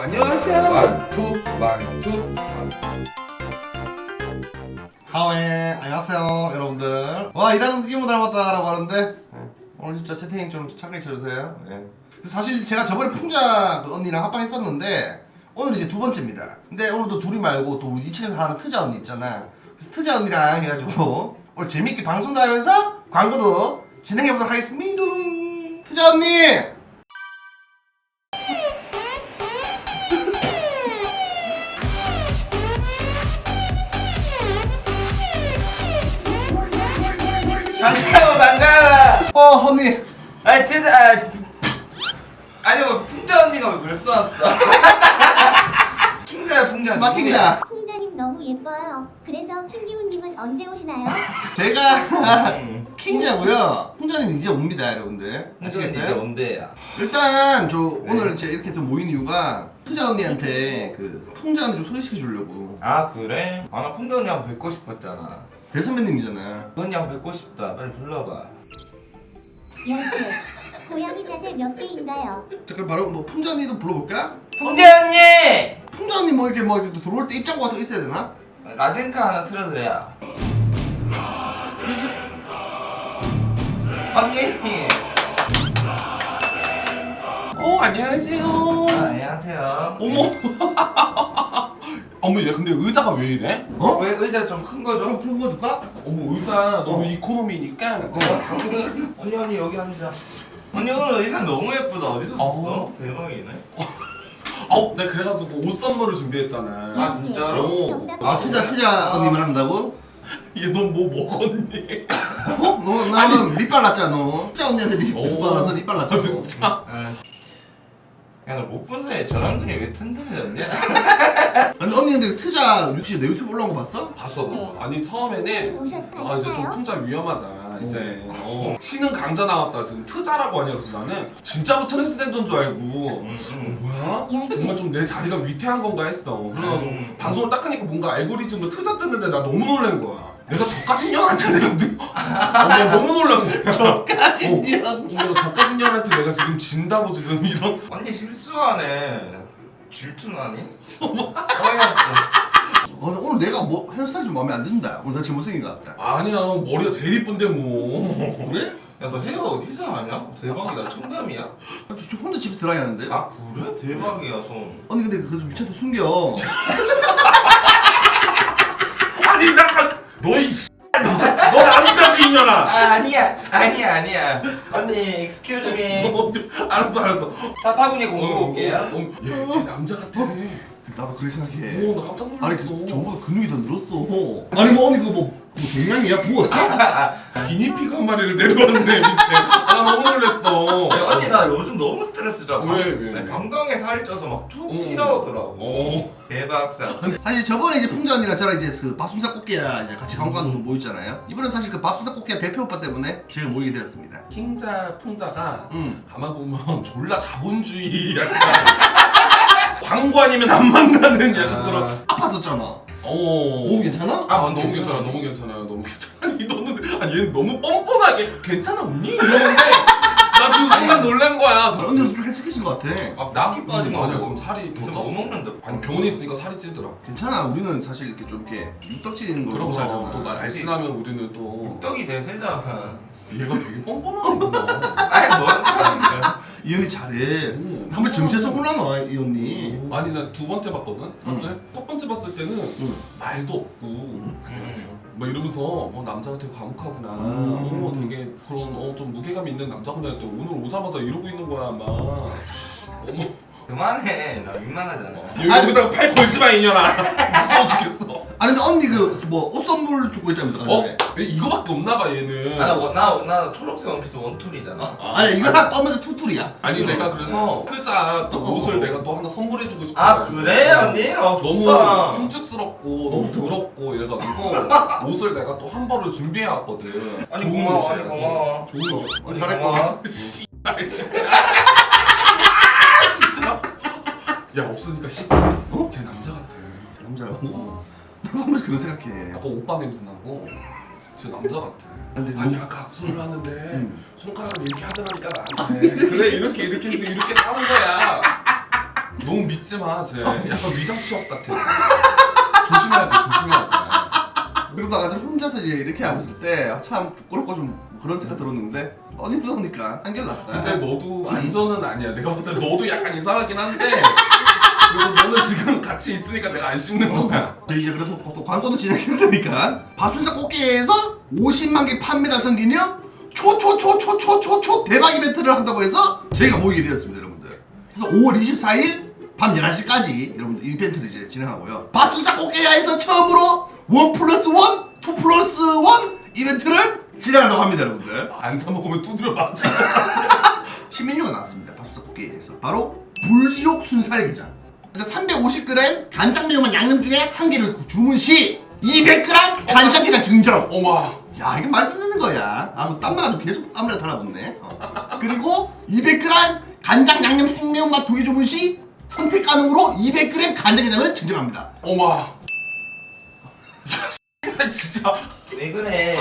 안녕하세요. 완투 완투 하오에 안녕하세요 여러분들. 와 이라는 이모 닮았다라고 하는데 예, 오늘 진짜 채팅 좀 착하게 쳐주세요. 예. 사실 제가 저번에 풍자 그 언니랑 합방했었는데 오늘 이제 두 번째입니다. 근데 오늘도 둘이 말고 또 2층에서 하는 트자 언니 있잖아. 그래서 트자 언니랑 해가지고 오늘 재밌게 방송도 하면서 광고도 진행해보도록 하겠습니다. 트자 언니 반가워. 어 언니 아 진짜 아, 아니 뭐 풍자 언니가 왜 벌써 왔어? 킹자야 풍자 언니. 막힌다 풍자님 너무 예뻐요. 그래서 승기훈님은 언제 오시나요? 제가 응. 킹자고요 풍자는 이제 옵니다 여러분들 풍자 언니 이제 아시겠어요? 언제야? 일단 저 오늘 이제 이렇게 좀 모인 이유가 투자 언니한테 그 풍자 언니 좀 소개시켜 주려고 아 그래? 아나 풍자 언니 한번 뵙고 싶었잖아. 대선배님이잖아 그 언니 한번 뵙고 싶다. 빨리 불러봐. 열쇠. 고양이 자세 몇 개인가요? 잠깐 바로 뭐 풍자 언니도 불러볼까? 풍자 언니! 풍자 언니 뭐 이렇게 뭐 이렇게 들어올 때 입장고 같은 거 있어야 되나? 라젠카 하나 틀어드려야. 언니. 어 안녕하세요 아, 안녕하세요. 어머 어머 얘 근데 의자가 왜 이래? 어? 왜 의자 좀 큰 거죠? 좀큰거 줄까? 어머 의자 너무 어. 이코노미니까 어, 언니 언니 여기 앉아. 언니 오늘 의상 너무 예쁘다. 어디서 샀어? 어. 대박이네. 아우 내가 그래가지고 옷 선물을 준비했잖아 아, 진짜로? 정답. 아 투자 투자 언니만 한다고? 얘넌 뭐 먹었니? 어? 너 나는 립 발랐잖아 너 투자 언니한테 립 오. 발라서 립 발랐잖아 아 진짜? 야너못 본 사이에 저랑 근이 왜 튼튼해졌냐? 근데 언니 근데 투자 유튜브 내 유튜브 올라온 거 봤어? 봤어 봤어. 아니 처음에는 아 이제 좀 오셨나요? 풍자 위험하다. 이제 어, 신은 강자 나왔다. 지금 트자라고 하냐 그래서 나는. 진짜로 트랜스젠더인 줄 알고. 음, 뭐야? 정말 좀 내 자리가 위태한 건가 했어. 그래가지고 음. 방송을 딱 하니까 뭔가 알고리즘도 트자 뜨는데 나 너무 놀란 거야 내가 저까진 년한테 내가 느- 아, 내가 너무 놀란 거야 저까지 어. 내가 저까진 년한테 내가 지금 진다고 지금 이런 언니 실수하네. 질투나니? 어이없어. 어, 나 오늘 내가 뭐 헤어스타일 좀 마음에 안 든다 오늘 나 지금 못생긴 것 같다 아니야 머리가 제일 이쁜데 뭐 그래? 야 너 헤어 어디서 하냐? 대박이다. 청담이야? 저, 저 혼자 집에서 드라이 하는데 아 그래? 대박이야 손. 언니 근데 그거 좀 미쳤다 숨겨 아니 나 너이 너 남자지 이년아 아 아니야 아니야 아니야. 언니 excuse me. 어, 알았어 알았어. 사파구니 공부 볼게요. 어, 얘제 남자 같아. 나도 그렇게 생각해. 오 나 깜짝 놀랐어. 아니 그 저보다 근육이 더 늘었어. 아니 뭐 언니 그거 뭐, 뭐 종양이야 부었어? 기니피그 한 마리를 내려왔는데 밑에 나 너무 놀랬어 야, 언니 나 요즘 너무 스트레스 받아. 왜, 왜, 왜? 방광에 살이 쪄서 막툭 어. 튀나오더라고. 어. 대박 사건. 사실 저번에 이제 풍자 언니랑 저랑 이제 그 밥순사 꽃게야 이제 같이 관광도 모였잖아요 이번엔 사실 그 밥순사 꽃게야 대표 오빠 때문에 제가 모이게 되었습니다 킹자 풍자가 음. 가만 보면 졸라 자본주의 약간 광관이면 안 만나는 약간 그런 아팠었잖아 어몸 괜찮아? 아, 아, 너무 괜찮아, 너무 괜찮아, 너무 괜찮아. 아니 너는 아니 얘는 너무 뻔뻔하게 괜찮아 언니 이러는데 나 지금 순간 놀란 거야. 아니, 언니도 좀 헬스케신 것 같아 아 나? 빠진 거 아니야. 지금 살이 더 쪘어. 뭐 먹는데? 아니 병원에 있으니까 살이 찌더라. 괜찮아 우리는 사실 이렇게 좀 이렇게 육덕지는 걸 그럼 너무 잘잖아 또나 날씬하면 우리는 또 떡이 대세잖아. 얘가 되게 뻔뻔하구나. 아니 뭔말 이야. 이 언니 잘해 음. 한번 정체성 혼란와 이 언니 아니 나 두 번째 봤거든 사실 첫 번째 봤을 때는 응. 말도 없고 안녕하세요 뭐 이러면서 뭐 남자가 되게 과묵하구나 음. 어, 되게 그런 어, 좀 무게감 있는 남자구나 했더니 오늘 오자마자 이러고 있는 거야 막 어머 그만해. 나 민망하잖아. 여기 여기다가 팔 걸지 마 이년아 무서워 죽겠어 아니 근데 언니 그뭐옷 선물 주고 있다면서 어? 왜 이거밖에 없나 봐 얘는 나나 나 초록색 원피스 원툴이잖아. 아니 이거 하나 떠면서 투툴이야 아니 내가 그래서 크자 또 어. 옷을 내가 또 하나 선물해주고 싶어 아 그래 언니? 어, 너무 좋다. 흉측스럽고 너무 더럽고 이래가지고 옷을 내가 또 한 벌을 준비해왔거든 아니 좋은 고마워. 아니 옷이야. 고마워. 좋은 옷 언니 아니, 고마워. 거야 씨발 진짜 아, 진짜 야 없으니까 씨 어? 제 남자 같아 남자라고? 어. 나도 한 번씩 그런 생각해 약간 오빠 냄새 나고 제 남자 같아 근데 아니 너- 아까 악수를 하는데 음. 손가락을 이렇게 하더라니까 나한테 그래 이렇게 이렇게 해서 이렇게 하는 거야 너무 믿지 마, 쟤. 약간 위장 취업 같아. 조심해야 돼, 조심해야 돼. 그러다가 좀 혼자서 이제 이렇게 하고 있을 때 참 부끄럽고 좀 그런 생각 들었는데 언니도 오니까 한결났다. 근데 너도 안전은 아니야. 내가 볼 때 너도 약간 이상하긴 한데. 그래서 너는 지금 같이 있으니까 내가 안 씹는 거야. 저희 이제 그래도 또 광고도 진행했으니까 밥순사 꽃게에서 50만 개 판매 달성 기념 초초초초초초초 대박 이벤트를 한다고 해서 저희가 모이게 되었습니다 여러분들 그래서 5월 24일 밤 11시까지 여러분들 이벤트를 이제 진행하고요 밥순사 꽃게야에서 처음으로 원 플러스 원, 투 플러스 원 이벤트를 진행한다고 합니다 여러분들 안 사 먹으면 두드려 맞아. 신메뉴가 나왔습니다. 밥솥 꽃게에서 바로 불지옥 순살게장. 그러니까 350g 간장 매운맛 양념 중에 한 개를 주문 시 200g 간장게장 증정. 어마. 야 이게 말도 안 되는 거야. 아너 땀 나가지고 계속 땀이라 달라붙네. 어. 그리고 200g 간장 양념 핵매운맛 두 개 주문 시 선택 가능으로 200g 간장게장을 증정합니다. 어마. 야, 진짜. 왜 그래?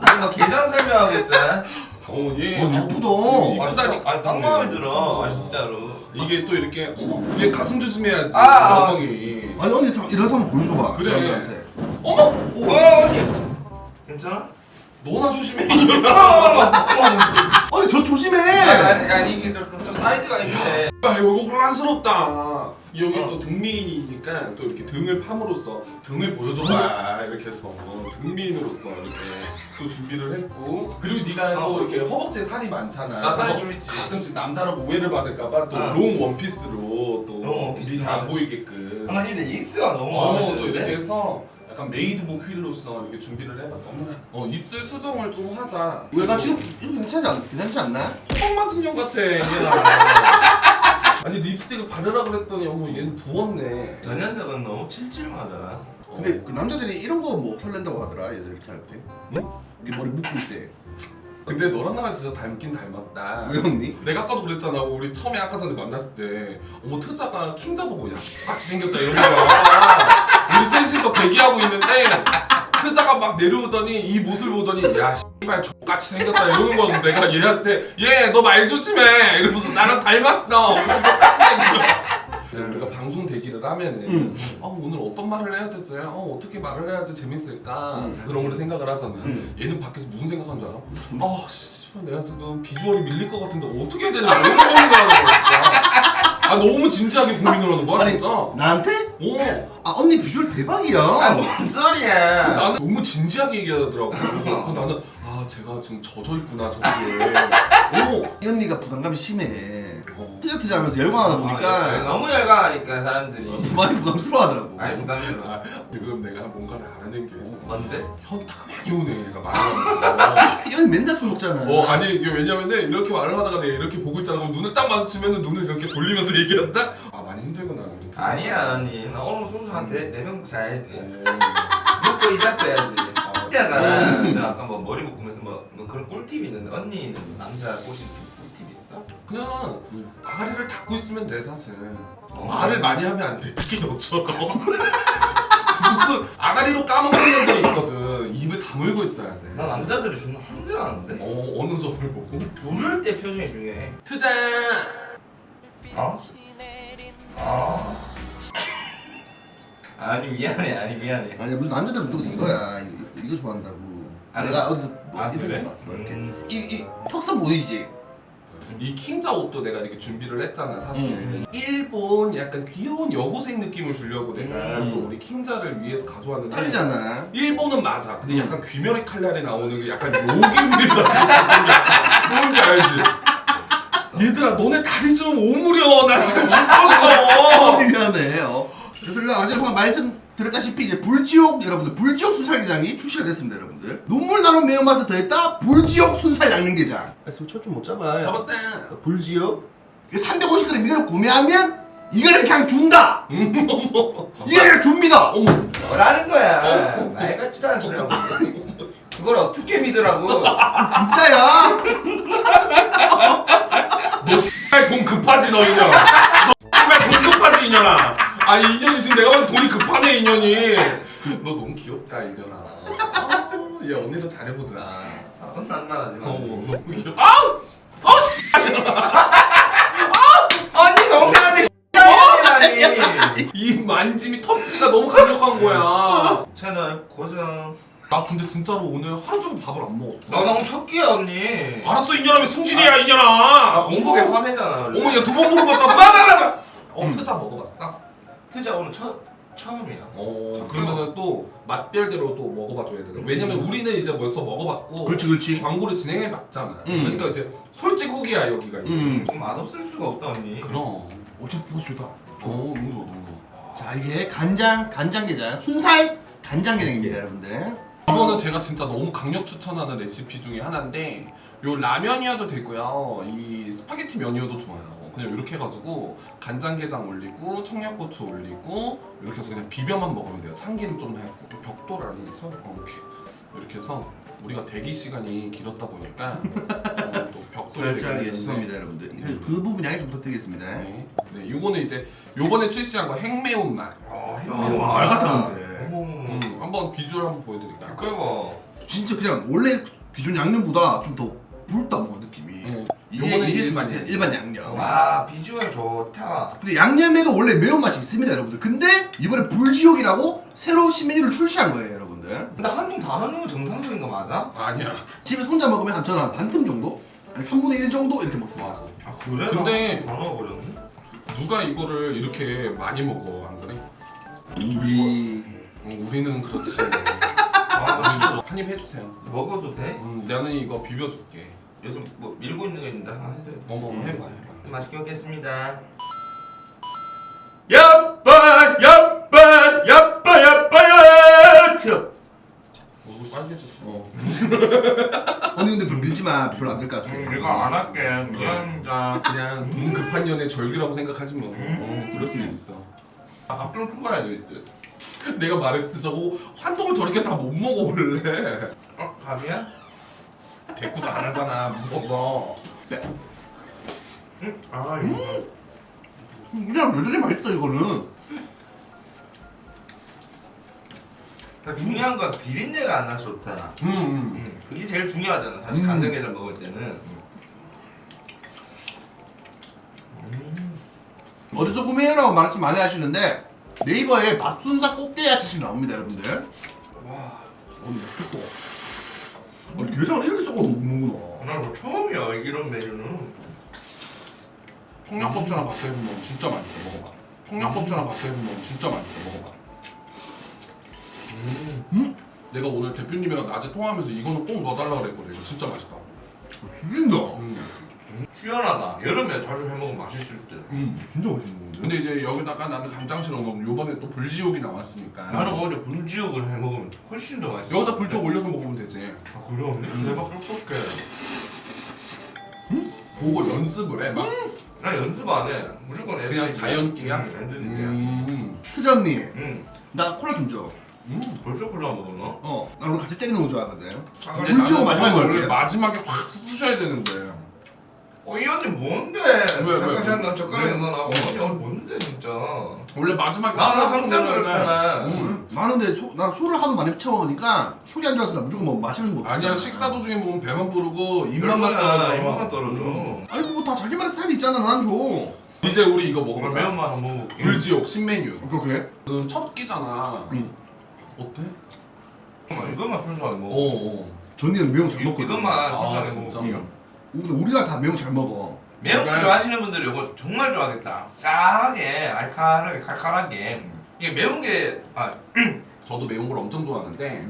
이거 뭐 계산 설명하겠다. 어, 얘. 어, 예쁘다. 아, 이쁘다니까. 아니 딱 마음에 들어. 아 진짜로. 이게 또 이렇게 어, 얘 가슴 조심해야지. 아, 아, 여성이. 아니 언니 잠깐 일어나서 한번 보여줘봐. 그래. 사람들한테. 어머. 어 언니. 괜찮아? 너나 조심해. 언니 저 조심해. 아니 아니 이게 또, 또 사이즈가 있네. 아 이거 혼란스럽다. 여기 어. 또 등미인이니까 또 이렇게 등을 팜으로써 등을 보여줘봐 이렇게 해서 어, 등미인으로서 이렇게 또 준비를 했고 그리고 네가 또 어. 이렇게 허벅지에 살이 많잖아. 나 살이 그래서 좀 있지. 가끔씩 남자라고 오해를 받을까봐 또 어. 롱 원피스로 또 맞아. 안 보이게끔. 아 근데 인스가 너무 마음에 어, 또 드는데. 이렇게 해서 약간 메이드복 휠로서 이렇게 준비를 해봤어. 어머나. 어 입술 수정을 좀 하자. 왜나 지금 이거 괜찮지 않 괜찮지 않나? 맞은 년 같아 얘가. 아니 립스틱을 바르라 그랬더니 어머 얘는 부었네. 전현적은 너무. 어. 근데 그 남자들이 이런 거 뭐 설렌다고 하더라 여자 이렇게 할 때. 응? 이게 머리 묶을 때. 근데 너랑 나랑 진짜 닮긴 닮았다. 왜 언니? 내가 아까도 그랬잖아. 우리 처음에 아까 전에 만났을 때 어머 트자가 킹자 보고 야 같이 생겼다 이런 거야. 우리 셋이서 대기하고 있는데 트자가 막 내려오더니 이 모습을 보더니 야 씨발 같이 생겼다 이러는 거야. 내가 얘한테 얘 너 말 조심해 이러면서 나랑 닮았어. 똑같이 생겼어. 이제 우리가 방송 대기를 하면은 응. 아, 오늘 어떤 말을 해야 되지? 아, 어떻게 말을 해야지 재밌을까? 응. 그런 걸 생각을 하잖아. 응. 얘는 밖에서 무슨 생각하는 줄 알아? 아, 씨, 내가 지금 비주얼이 밀릴 것 같은데 어떻게 해야 되나 이런 고민을 하는 거야. 아, 너무 진지하게 고민을 하는 거야, 아니, 진짜. 나한테? 오, 아 언니 비주얼 대박이야. 아뭔 소리야? 나는 너무 진지하게 얘기하더라고. 그래서 나는 아, 제가 지금 젖어 있구나 저기에. 오, 이 언니가 부담감이 심해. 어. 티셔츠 하면서 열광하다 아, 보니까 너무 열광하니까 사람들이. 많이 부담스러워하더라고. 아이 부담스러워. 아, 지금 내가 뭔가를 알아낸 게 있어. 뭔데? 다 많이 오네, 얘가 말하는 이 언니 맨날 술 먹잖아. 어 아니 이게 왜냐면은 이렇게 말을 하다가 내가 이렇게 보고 있잖아 그럼 눈을 딱 마주치면은 눈을 이렇게 돌리면서 얘기한다? 아. 아니야 언니. 나 오늘 소주 한네명 자야지. 어. 먹고 이자 빼야지. 아, 이때가 저 아까 뭐 머리 묶으면서 뭐, 뭐 그런 꿀팁이 있는데 언니는 남자 꼬신 꿀팁 있어? 그냥 아가리를 닫고 있으면 돼 사실 어. 말을 많이 하면 안돼 특히 너처럼 무슨 아가리로 까먹는 애들이 있거든 입을 다물고 있어야 돼 나 남자들이 존나 한대하는데. 어, 어느 점을 보고? 부를 때 표정이 중요해. 트자 어? 어? 아니 미안해 아니 미안해. 아니야 무슨 남자들은 무조건 이거야. 이거, 이거 좋아한다고. 아, 내가 어디서 뭐 아, 인터넷에서 그래? 봤어. 이렇게 음. 이, 이 턱선 보이지? 이 킹자 옷도 내가 이렇게 준비를 했잖아 사실 음. 일본 약간 귀여운 여고생 느낌을 주려고 내가 음. 또 우리 킹자를 위해서 가져왔는데 딸이잖아. 일본은 맞아. 근데 음. 약간 귀멸의 칼날에 나오는 그 약간 요기우리 같은 뭔지 알지? 얘들아 너네 다리 좀 오므려 나 지금 죽었어 언니 미안해. 어. 그래서 제가 어제 방금 말씀드렸다시피 이제 불지옥 여러분들 불지옥 순살게장이 출시가 됐습니다 여러분들. 눈물 나는 매운맛을 더했다 불지옥 순살 양념게장. 말씀 초점 못 잡아요. 잡았다 불지옥 350g 이거를 구매하면 이거를 그냥 준다. 이거 그냥 줍니다. 어머 뭐라는 거야? 말 같지도 않은 소리 하고 있어. 그걸 어떻게 믿으라고? 진짜야. 너 X발 돈 급하지 너 인연 너 X발 돈 급하지 인연아 아 인연이 지금 내가 봐도 돈이 급하네 인연이 너 너무 귀엽다 인연아 아, 얘 언니도 잘해보자 사건 난 말하지 마. 어머 너무 귀여워 아우 씨. 아우 씨 언니가 동생한테 X라니 이 만짐이 터치가 너무 강력한 거야. 채널 고정 나 근데 진짜로 오늘 하루 종일 밥을 안 먹었어. 나 너무 첫끼야 언니 알았어 이년아 승진이야 아 이년아. 공복에 화내잖아 원래. 어머니가 두번 물어봤다. 봐봐봐봐 어 음. 트자 먹어봤어? 트자 오늘 처, 처음이야 어 그러면은 또 맛별대로 또 먹어봐줘야 돼. 왜냐면 우리는 이제 벌써 먹어봤고 그렇지 그렇지. 광고를 진행해 봤잖아. 음. 그러니까 이제 솔직 후기야 여기가 이제. 음. 좀 맛없을 수가 없다 언니 그럼. 어째 보스 좋다. 어 너무 좋아 너무 좋아. 자 이게 간장 간장게장 순살 간장게장입니다 여러분들. 이거는 제가 진짜 너무 강력 추천하는 레시피 중에 하나인데 요 라면이어도 되고요 이 스파게티 면이어도 좋아요 그냥 이렇게 해가지고 간장게장 올리고 청양고추 올리고 이렇게 해서 그냥 비벼만 먹으면 돼요. 참기름 좀 해갖고. 벽돌 아니면서 어, 이렇게 이렇게 해서 우리가 대기 시간이 길었다 보니까 어, 또 벽돌을 살짝 예, 죄송합니다 여러분들. 그, 그 부분 양해 좀 부탁드리겠습니다. 네, 네 요거는 이제 요번에 출시한 거 행매운맛 아 와, 말. 같았는데. 음, 한번 비주얼 한번 보여드릴까요? 그거 진짜 그냥 원래 기존 양념보다 좀 더 붉다 뭔가 요거는 이게 일반이야 일반 양념. 와 비주얼 좋다 근데 양념에도 원래 매운맛이 있습니다 여러분들. 근데 이번에 불지옥이라고 새로 신메뉴를 출시한 거예요 여러분들. 근데 한 통 다 넣는 거 정상적인 거 맞아? 아니야 집에서 혼자 먹으면 한 저는 한 반틈 정도? 아니 3분의 1 정도 이렇게 먹습니다. 맞아 아 그래? 근데- 다 넣어버렸네 누가 이거를 이렇게 많이 먹어 안 그래? 우리 어, 우리는 그렇지. 아 한입 해주세요. 먹어도 돼? 음, 나는 이거 비벼줄게. 요즘 뭐 밀고 있는 거 있는데 하나 해도 돼? 어머 어머 해봐 해봐. 맛있게 먹겠습니다 야빠 야빠 야빠 야빠 트 얼굴 빨개졌어. 어. 아니 근데 뭐 밀지 마 별로 안 될 것 같아. 이거 안 할게 미안합니다 그냥 돈 급한 년의 절규라고 생각하지 뭐. 어, 그럴 수 있어. 아 갑자기 풀어야 되겠지 내가 말했지 저거 한 통을 저렇게 다 못 먹어 원래. 어? 밥이야? 대꾸도 안 하잖아 무서워서. 응? 아 이거 그냥 여전히 맛있다 이거는. 그러니까 중요한 건 비린내가 안 나서 좋다 음, 음. 음, 그게 제일 중요하잖아 사실 음. 간장게장 먹을 때는 어디서 구매해라고 말씀 많이 하시는데 네이버에 밥순사 꽃게야 치시면 나옵니다 여러분들. 와 아니 맛있겠다. 아니 게장을 이렇게 썩어 먹는구나. 나 이거 처음이야 이런 메뉴는 청양고추랑 같이 해서 먹으면 진짜 맛있어 먹어봐. 청양고추랑 같이 해서 먹으면 진짜 맛있어 먹어봐. 음. 내가 오늘 대표님이랑 낮에 통화하면서 이거는 꼭 넣어달라 그랬거든. 이거 진짜 맛있다. 죽인다. 음. 여름에 자주 해먹으면 맛있을 듯 음. 진짜 맛있는 건데. 근데 이제 여기다가 나는 간장실어 넣으면 요번에 또 불지옥이 나왔으니까 나는 오히려 불지옥을 해먹으면 훨씬 더 맛있어 여기다 불지옥 올려서 먹으면 되지. 아 그러네? 음. 대박 똑똑해 보고 연습을 해 막. 나 연습 안 해 무조건 애들 그냥 얘기야. 자연기야? 응, 애들 얘기야 음. 투자 언니, 응나 콜라 좀 줘. 음. 벌써 콜라 먹었나? 어, 나 오늘 같이 때리는 거 좋아하거든. 아, 근데 불지옥 나는 마지막에 저거 원래 먹을게요. 마지막에 확 쑤셔야 되는데. 어, 이 언니 뭔데? 왜, 왜, 잠깐 왜? 난 젓가락에 왜? 넣어놔. 언니 언니 뭔데 진짜? 원래 마지막에 나는 딱 항상. 그렇잖아. 음. 나는 근데 소, 나는 술을 하도 많이 처먹으니까 속이 안 좋아서 나 무조건 뭐 마시면서 먹. 아니야 식사 도중에 보면 배만 부르고 입맛만 별로야, 떨어져. 입맛만 떨어져. 음. 아니 그거 다 자기만의 스타일이 있잖아. 난 줘. 이제 우리 이거 먹어보자. 매운맛 한번 먹을게. 불지옥 신메뉴. 그렇게? 지금 첫 끼잖아. 응. 어때? 잠깐만, 이것만 순수하게 먹어. 어. 전이는 매운 거잘 이- 먹거든. 이것만 아, 순수하게. 응. 근데 우리가 다 매운 거 잘 먹어. 매운 거. 좋아하시는 분들이 이거 정말 좋아하겠다. 짜게, 알칼하게, 칼칼하게. 이게 매운 게, 아, 저도 매운 걸 엄청 좋아하는데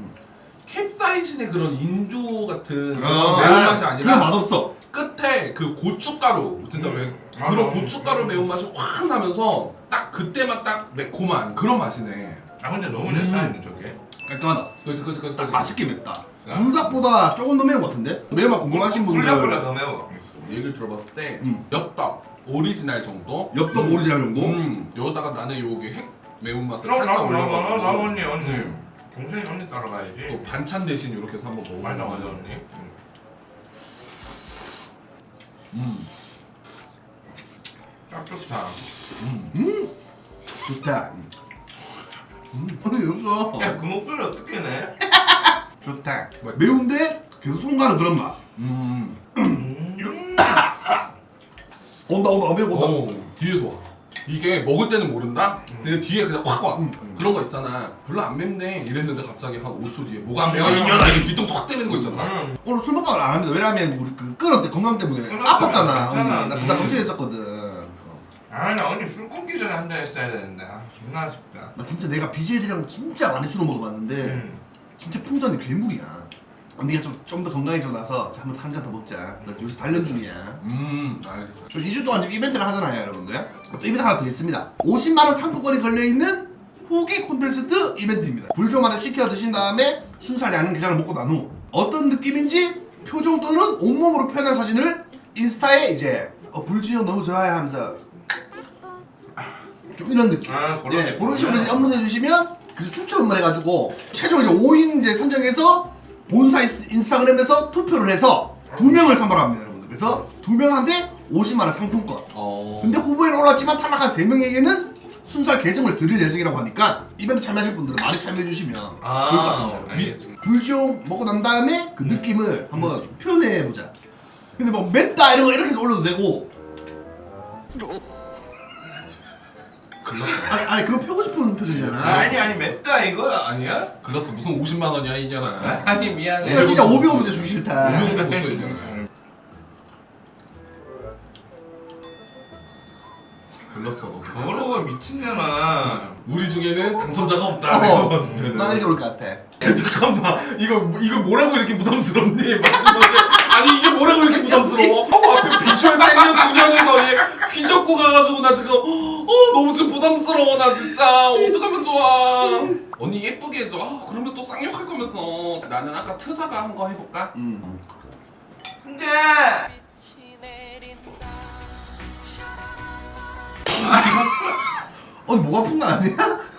캡사이신의 그런 인조 같은 그런 아, 매운맛이 아니라 맛없어. 끝에 그 고춧가루 진짜 음. 왜 맞아. 그런 고춧가루 매운맛이 확 나면서 딱 그때만 딱 매콤한 그런 맛이네. 아 근데 너무 내 음. 스타일이네 저게. 깔끔하다. 그치 그치 그치 딱 그치. 맛있게 맵다. 야. 불닭보다 조금 더 매운 것 같은데? 매운맛 궁금하신 분들 꿀려꿀려 더 매워. 얘기를 들어봤을 때 음. 엽떡 오리지널 정도. 엽떡 오리지널 정도? 음 여기다가 나는 요게 핵 매운맛을 그럼 살짝 올려가지고 언니 언니. 음. 동생이 언니 따라가야지. 또 반찬 대신 이렇게 해서 한번 먹어. 맞아 맞아 언니. 음. 딱 좋다. 좋다. 음. 아니 여기서 야그 목소리 어떻게 매운데 계속 손 가는 그런 맛. 음. 음. 온다 온다 거 온다. 어, 뒤에서 와. 이게 먹을 때는 모른다? 근데 뒤에 그냥 확 와. 음, 음. 그런 거 있잖아. 별로 안 맵네. 이랬는데 갑자기 한 5초 뒤에 뭐가 안 매워 이년아 이게 뒤통수 확 때리는 거 있잖아. 음. 오늘 술 먹방을 안 합니다. 왜냐면 우리 그 끓을 때 건강 때문에 아팠잖아. 괜찮아. 언니. 나, 나 음. 걱정했었거든. 아니 나 언니 술 끊기 전에 한 잔 했어야 되는데 아 존나 아쉽다 나 진짜 내가 BJ들이랑 진짜 많이 술을 먹어봤는데 음. 진짜 풍전이 괴물이야. 언니가 좀 좀 더 건강해지고 나서 자, 한번 한 잔 더 먹자. 나 요새 단련 중이야. 음, 알겠어. 그리고 2주 동안 지금 이벤트를 하잖아요, 여러분들. 또 이벤트 하나 더 있습니다. 50만 원 상품권이 걸려 있는 후기 콘테스트 이벤트입니다. 불좀 하나 식혀 드신 다음에 순살 양념 게장을 먹고 난 후 어떤 느낌인지 표정 또는 온몸으로 표현한 사진을 인스타에 이제 어, 불지형 너무 좋아요 하면서 좀 이런 느낌. 아, 그런 예. 그런 식으로 이제 업로드 해주시면 그래서 추첨을 해가지고 최종 이제 5인 이제 선정해서 본사 인스- 인스타그램에서 투표를 해서 두 명을 선발합니다, 여러분들. 그래서 두 명한테 50만 원 상품권. 어. 근데 후보에는 올랐지만 탈락한 세 명에게는 순살 계정을 드릴 예정이라고 하니까 이벤트 참여하실 분들은 많이 참여해 주시면 아, 좋을 것 같습니다. 알겠습니다. 불지옥 먹고 난 다음에 그 느낌을 한번 표현해 보자. 근데 뭐 맵다 이런 거 이렇게 해서 올려도 되고. 아니, 아니 그거 펴고 싶은 표정이잖아. 아니 아니 맵다 이거 아니야? 글렀어 무슨 50만 원이야 이년아. 아니 미안해 진짜 진짜 500원 문제 주기 싫다. 무용도 못줘 이년아. 글렀어. 너. 더러워 미친년아 우리 중에는 당첨자가 없다. 어, 내가 봤을 때는. 나 이렇게 올것 같아. 야, 잠깐만 이거 이거 뭐라고 이렇게 부담스럽니? 마지막에 아니 이게 뭐라고 이렇게 부담스러워? 어, 앞에 비주얼 생년 9년에서 얘 휘젓고 가가지고 나 지금 어 너무 지금 부담스러워 나 진짜 어떡하면 좋아 언니 예쁘게 해줘 아 그러면 또 쌍욕할 거면서 나는 아까 트자가 한 거 해볼까? 음. 근데 언니 목 아픈 거 아니야?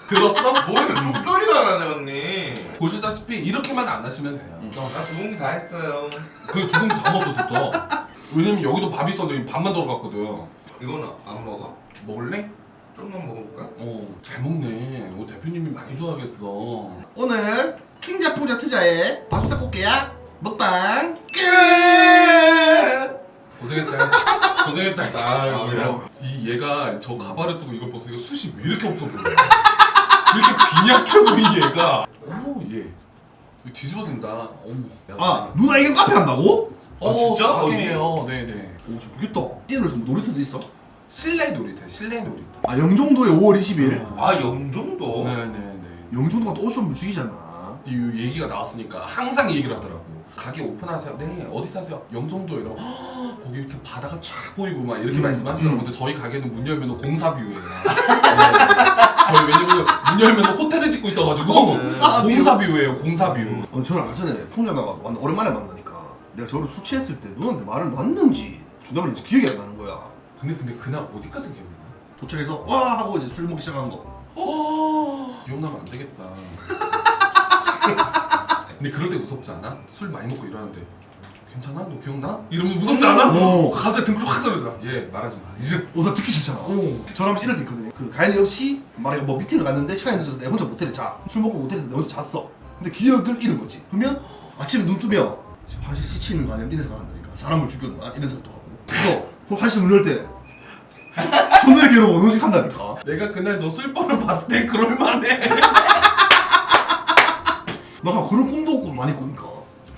들었어? 뭐야 목소리가 나네 언니 보시다시피 이렇게만 안 하시면 돼요 나 두공기 다 했어요 그 두분 다 먹어 진짜 왜냐면 여기도 밥이 있었는데 밥만 들어갔거든 이거는 안 먹어? 먹을래? 좀만 먹어볼까? 어 잘 먹네 오 대표님이 많이 좋아하겠어 오늘 킹자 풍자 트자의 밥솥 꽃게야 먹방 끝! 고생했다. 고생했다. 아, 어. 뭐야. 이 얘가 저 가발을 쓰고 이걸 벗으니까 숱이 왜 이렇게 없어 보여? 이렇게 빈약해 보인 얘가. 어머 얘. 뒤집어진다. 어머. 야, 아 누나 이거 카페 한다고? 아, 진짜? 가게예요. 네네. 오 좋겠다 띠에서 놀이터도 있어? 실내 놀이터. 실내 놀이터. 아 영종도에 5월 20일 아 영종도? 네네네. 영종도가 또 오션 뮤직이잖아 이 얘기가 나왔으니까 항상 이 얘기를 하더라고. 가게 오픈하세요. 네 어디 사세요? 영종도 이러고 "헉, 거기 지금 바다가 쫙 보이고 막 이렇게 음, 말씀하시더라고요. 음. 근데 저희 가게는 문 열면 공사뷰예요. 네. 저희 왜냐면 문 열면 호텔을 짓고 있어가지고 공사뷰. 공사뷰예요. 공사뷰. 어, 저는 아까 전에 풍자 나가 완 오랜만에 만나니까 내가 저를 술 취했을 때 누나한테 말을 놨는지 존나 말인지 기억이 안 나는 거야 근데 근데 그날 어디까지 기억나? 도착해서 와 하고 이제 술 먹기 시작한 거 어 기억나면 안 되겠다. 근데 그럴 때 무섭지 않아? 술 많이 먹고 일어나는데 괜찮아? 너 기억나? 이러면 무섭지 않아? 오. 갑자기 등골 확 소리나. 얘 말하지 마. 이제. 어, 나 듣기 싫잖아. 전화하면서 이럴 때 있거든요. 그 가인이 없이 만약에 뭐 미팅을 갔는데 시간이 늦어서 내 혼자 모텔에 자. 술 먹고 모텔에서 내 혼자 잤어. 근데 기억을 잃은 거지. 그러면 아침에 눈 뜨면 지금 화장실 시치는 거 아니야? 이런 생각 한다니까. 사람을 죽였나? 이런 생각도 하고. 그래서 그 화장실 문 열 때 존나 괴로워. 너지 한다니까. 내가 그날 너 술버를 봤을 땐 그럴만해. 나 그런 꿈도 없고 많이 꾸니까.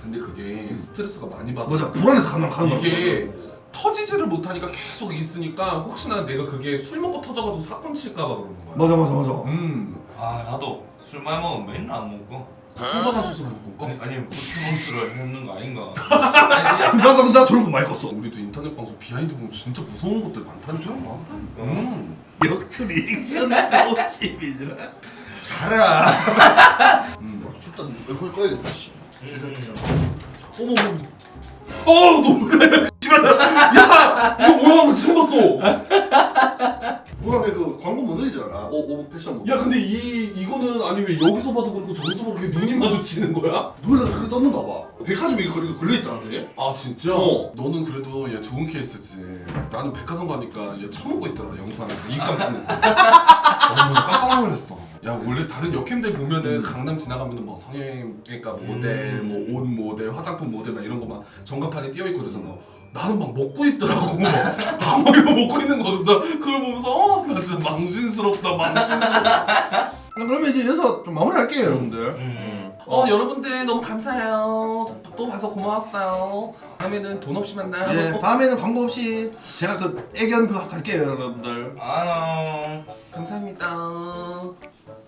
근데 그게 스트레스가 많이 받아. 맞아. 불안해서 가면 가는 거야. 이게 터지지를 못하니까 계속 있으니까 혹시나 내가 그게 술 먹고 터져가지고 사건 칠까봐 그러는 거야. 맞아 맞아 맞아. 음. 아 나도 술 많이 먹으면 맨날 안 먹고 손전화 수술 하는 건가? 아니 아니 고추 멈추를 했는 거 아닌가 근데 나 저런 거 많이 껐어. 우리도 인터넷 방송 비하인드 보면 진짜 무서운 것들 많다니까. 많다니까 음. 역트 리액션 50이잖아. 잘라 음. 춥다. 얼굴 꺼야겠다. 씨. 어머 어머. 어 너무 그래. 씨발. 야 이거 뭐야? 나 처음 봤어. 뭐라 그 광고 모델이잖아. 오, 오 패션 모델. 야 근데 이 이거는 아니 왜 여기서 봐도 그렇고 저기서 봐도 그렇게 눈이 마주치는 거야? 누나 그렇게 떴는가 봐. 백화점에 이거 걸려 걸려 있다는데. 아 진짜? 어. 너는 그래도 얘 좋은 케이스지. 나는 백화점 가니까 얘 처먹고 있더라 영상에서 이감탄에서. 어, 나 깜짝 놀랐어. 야 원래 다른 여캠들 보면은 강남 지나가면은 뭐 성형외과 모델, 뭐 옷 모델, 화장품 모델 막 이런 거 막 전광판에 띄어 있고 그러잖아. 나는 막 먹고 있더라고. 막 이거 먹고 있는 거다. 그걸 보면서 어, 나 진짜 망신스럽다, 망신스럽다. 그러면 이제 여기서 좀 마무리할게요 여러분들 음. 어, 여러분들 너무 감사해요. 또, 또 봐서 고마웠어요. 다음에는 돈 없이 만나요. 예, 다음에는 광고 없이 제가 그 애견 그거 갈게요 여러분들 아. 감사합니다.